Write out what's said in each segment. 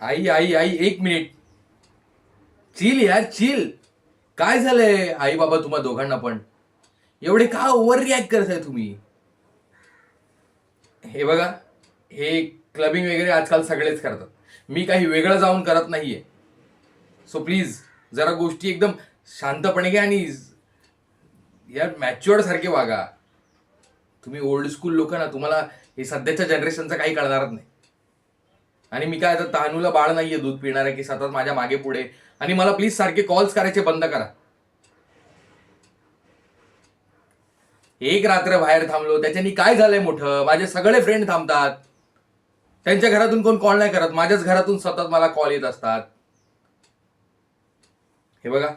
आई आई आई एक minute chill यार chill काय झालंय आई बाबा तुम्हा दोघांना पण? एवढे का ओव्हर रिॲक्ट करताय तुम्ही? हे बघा हे क्लबिंग वगैरे आजकाल सगळेच करतात. मी काही वेगळं जाऊन करत नाहीये. सो प्लीज जरा गोष्टी एकदम शांतपणे घ्या आणि यार मॅच्युअर्ड सारखे वागा. तुम्ही ओल्ड स्कूल लोक ना तुम्हाला हे सध्याच्या जनरेशनचं काही कळणारच नाही. आणि मी काय आता तहानूला बाळ नाहीये दूध पिणार की सतत माझ्या मागे पुढे. आणि मला प्लीज सारखे कॉल्स करायचे बंद करा. एक रात्र बाहेर थांबलो त्याच्यानी काय झालंय मोठं? माझे सगळे फ्रेंड थांबतात. त्यांच्या घरातून कोण कॉल नाही करत. माझ्याच घरातून सतत मला कॉल येत असतात. हे बघा.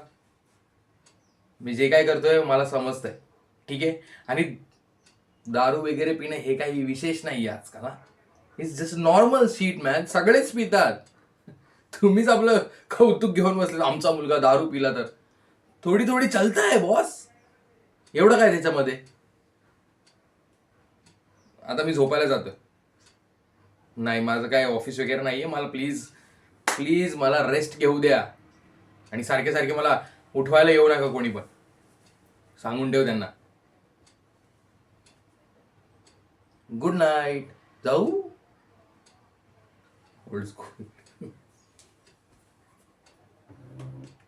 मी जे काय करतोय मला समजतंय. ठीक आहे? आणि दारू वगैरे पिणं हे काही विशेष नाही आजकाल it's just normal shit man सगळेच पितात. तुम्हीच आपलं कौतुक घेऊन बसले. आमचा मुलगा दारू पिला तर. थोडी थोडी चलताय बॉस एवढं काय त्याच्यामध्ये? आता मी झोपायला जातो नाही माझं काय ऑफिस वगैरे नाहीये. मला प्लीज प्लीज मला रेस्ट घेऊ द्या. आणि सारखे सारखे मला उठवायला येऊ नका कोणी पण. सांगून ठेव त्यांना. गुड नाईट जाऊ. Old school